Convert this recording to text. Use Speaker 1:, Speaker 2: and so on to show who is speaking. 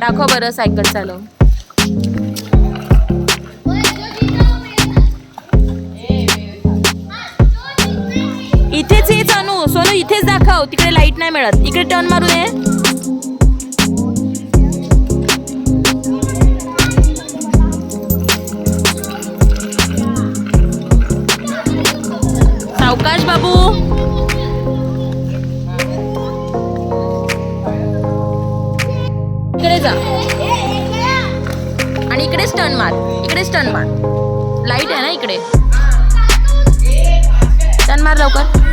Speaker 1: दाखव बरं सायकल चालव. इथेच ये चानू सोनू इथेच दाखव तिकडे लाइट नाही मिळत. इकडे टर्न मारू दे सावकाश बाबू. जा. आणि इकडेच टर्न मार. इकडेच टर्न मार. लाइट आहे ना इकडे? टर्न मार लवकर.